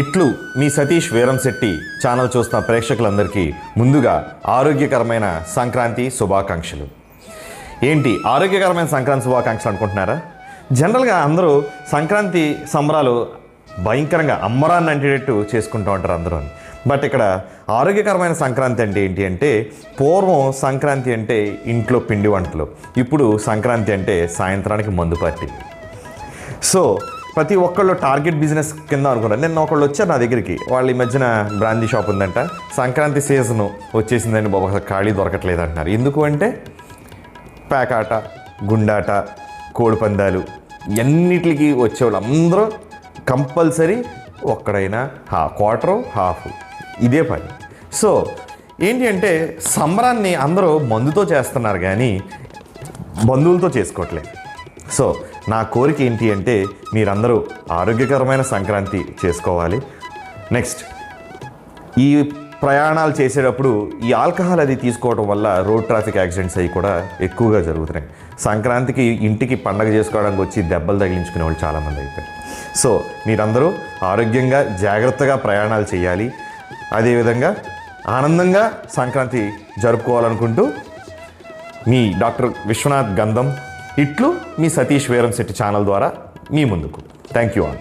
ఇట్లు మీ సతీష్ వీరంశెట్టి ఛానల్ చూస్తున్న ప్రేక్షకులందరికీ ముందుగా ఆరోగ్యకరమైన సంక్రాంతి శుభాకాంక్షలు. ఏంటి ఆరోగ్యకరమైన సంక్రాంతి శుభాకాంక్షలు అనుకుంటున్నారా? జనరల్గా అందరూ సంక్రాంతి సంబరాలు భయంకరంగా అమ్మరాన్ని అంటేటట్టు చేసుకుంటూ ఉంటారు అందరూ. బట్ ఇక్కడ ఆరోగ్యకరమైన సంక్రాంతి అంటే ఏంటి అంటే పూర్వం సంక్రాంతి అంటే ఇంట్లో పిండి వంటలు. ఇప్పుడు సంక్రాంతి అంటే సాయంత్రానికి మందు పార్టీ. సో ప్రతి ఒక్కళ్ళు టార్గెట్ బిజినెస్ కింద అనుకున్నారు. నిన్న ఒకళ్ళు వచ్చారు నా దగ్గరికి. వాళ్ళు ఈ మధ్యన బ్రాందీ షాప్ ఉందంట. సంక్రాంతి సీజన్ వచ్చేసిందని బాబు ఖాళీ దొరకట్లేదు అంటున్నారు. ఎందుకు అంటే పేకాట గుండాట కోడిపందాలు ఎన్నిటికి వచ్చేవాళ్ళు అందరూ కంపల్సరీ ఒక్కడైనా హా క్వార్టరు హాఫ్. ఇదే పని. సో ఏంటి అంటే సంబరాన్ని అందరూ మందుతో చేస్తున్నారు కానీ బంధువులతో చేసుకోవట్లేదు. సో నా కోరిక ఏంటి అంటే మీరందరూ ఆరోగ్యకరమైన సంక్రాంతి చేసుకోవాలి. నెక్స్ట్ ఈ ప్రయాణాలు చేసేటప్పుడు ఈ ఆల్కహాల్ అది తీసుకోవడం వల్ల రోడ్ ట్రాఫిక్ యాక్సిడెంట్స్ అవి కూడా ఎక్కువగా జరుగుతున్నాయి. సంక్రాంతికి ఇంటికి పండగ చేసుకోవడానికి వచ్చి దెబ్బలు తగిలించుకునే వాళ్ళు చాలామంది అయిపోయారు. సో మీరందరూ ఆరోగ్యంగా జాగ్రత్తగా ప్రయాణాలు చేయాలి. అదేవిధంగా ఆనందంగా సంక్రాంతి జరుపుకోవాలనుకుంటూ మీ డాక్టర్ విశ్వనాథ్ గంధం ఇట్లు మీ సతీష్ వీరం శెట్టి ఛానల్ ద్వారా మీ ముందుకు. Thank you all